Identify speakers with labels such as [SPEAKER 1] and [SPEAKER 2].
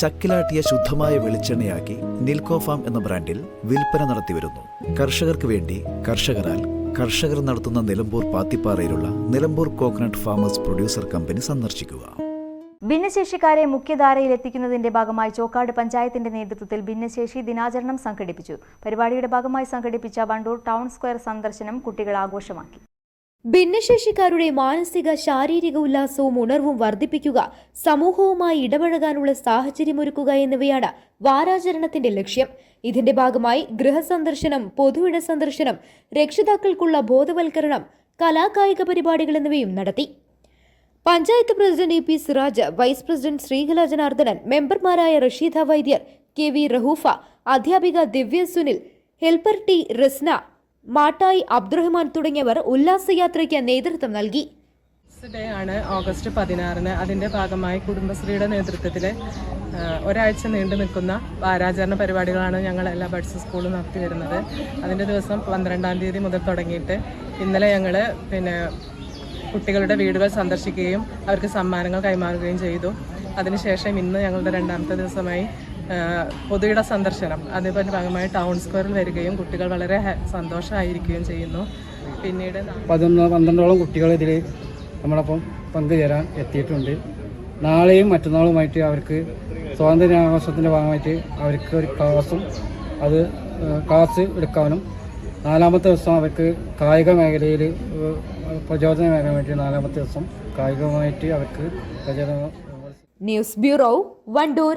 [SPEAKER 1] ചക്കിലാട്ടിയ ശുദ്ധമായ വെളിച്ചെണ്ണയാക്കി നിൽക്കോ ഫാം എന്ന ബ്രാൻഡിൽ വിൽപ്പന നടത്തിവരുന്നു. കർഷകർക്ക് വേണ്ടി കർഷകരാൽ കർഷകർ നടത്തുന്ന Nilambur പാത്തിപ്പാറയിലുള്ള Nilambur coconut farmers producer company സന്ദർശിക്കുക.
[SPEAKER 2] ഭിന്നശേഷിക്കാരെ മുഖ്യധാരയിൽ എത്തിക്കുന്നതിന്റെ ഭാഗമായി ചോക്കാട് പഞ്ചായത്തിന്റെ നേതൃത്വത്തിൽ ഭിന്നശേഷി ദിനാചരണം സംഘടിപ്പിച്ചു. പരിപാടിയുടെ ഭാഗമായി സംഘടിപ്പിച്ച വണ്ടൂർ ടൗൺ സ്ക്വയർ സന്ദർശനം കുട്ടികൾ ആഘോഷമാക്കി.
[SPEAKER 3] ഭിന്നശേഷിക്കാരുടെ മാനസിക ശാരീരിക ഉല്ലാസവും ഉണർവും വർദ്ധിപ്പിക്കുക സമൂഹവുമായി ഇടപഴകാനുള്ള സാഹചര്യമൊരുക്കുക എന്നിവയാണ് വാരാചരണത്തിന്റെ ലക്ഷ്യം. ഇതിന്റെ ഭാഗമായി ഗൃഹസന്ദർശനം പൊതുവിട സന്ദർശനം രക്ഷിതാക്കൾക്കുള്ള ബോധവൽക്കരണം കലാകായിക പരിപാടികൾ എന്നിവയും നടത്തി. Panchayat president E P Siraj vice president Sreekala Janardhanan മെമ്പർമാരായ റഷീദ വൈദ്യർ കെ വി റഹൂഫ അധ്യാപിക ദിവ്യ സുനിൽ ഹെൽപ്പർ ടി റിസ്ന മാട്ടായി അബ്ദുറഹ്മാൻ തുടങ്ങിയവർ ഉല്ലാസയാത്രയ്ക്ക് നേതൃത്വം നൽകി.
[SPEAKER 4] ഡേ ആണ് ഓഗസ്റ്റ് പതിനാറിന് അതിന്റെ ഭാഗമായി കുടുംബശ്രീയുടെ നേതൃത്വത്തിൽ ഒരാഴ്ച നീണ്ടു നിൽക്കുന്ന വാരാചരണ പരിപാടികളാണ് ഞങ്ങൾ എല്ലാ ബഡ്സ് സ്കൂളും നടത്തി വരുന്നത്. അതിന്റെ ദിവസം പന്ത്രണ്ടാം തീയതി മുതൽ തുടങ്ങിയിട്ട് ഇന്നലെ ഞങ്ങൾ പിന്നെ കുട്ടികളുടെ വീടുകൾ സന്ദർശിക്കുകയും അവർക്ക് സമ്മാനങ്ങൾ കൈമാറുകയും ചെയ്തു. അതിനുശേഷം ഇന്ന് ഞങ്ങളുടെ രണ്ടാമത്തെ ദിവസമായി പൊതുയിട സന്ദർശനം അതേപോലെ ഭാഗമായി ടൗൺ സ്ക്വയറിൽ വരികയും കുട്ടികൾ വളരെ സന്തോഷമായിരിക്കുകയും ചെയ്യുന്നു. പിന്നീട്
[SPEAKER 5] പതിനൊന്ന് പന്ത്രണ്ടോളം കുട്ടികൾ ഇതിൽ നമ്മളപ്പം പങ്കുചേരാൻ എത്തിയിട്ടുണ്ട്. നാളെയും മറ്റന്നാളുമായിട്ട് അവർക്ക് സ്വാതന്ത്ര്യാഘോഷത്തിന്റെ ഭാഗമായിട്ട് അവർക്ക് ഒരു ക്ലാസും അത് ക്ലാസ് എടുക്കാനും നാലാമത്തെ ദിവസം അവർക്ക് കായിക മേഖലയിൽ പ്രചോദനമേകാൻ വേണ്ടി നാലാമത്തെ ദിവസം കായികമായിട്ട് അവർക്ക് പ്രചോദനം
[SPEAKER 3] ന്യൂസ് ബ്യൂറോ വണ്ടൂർ.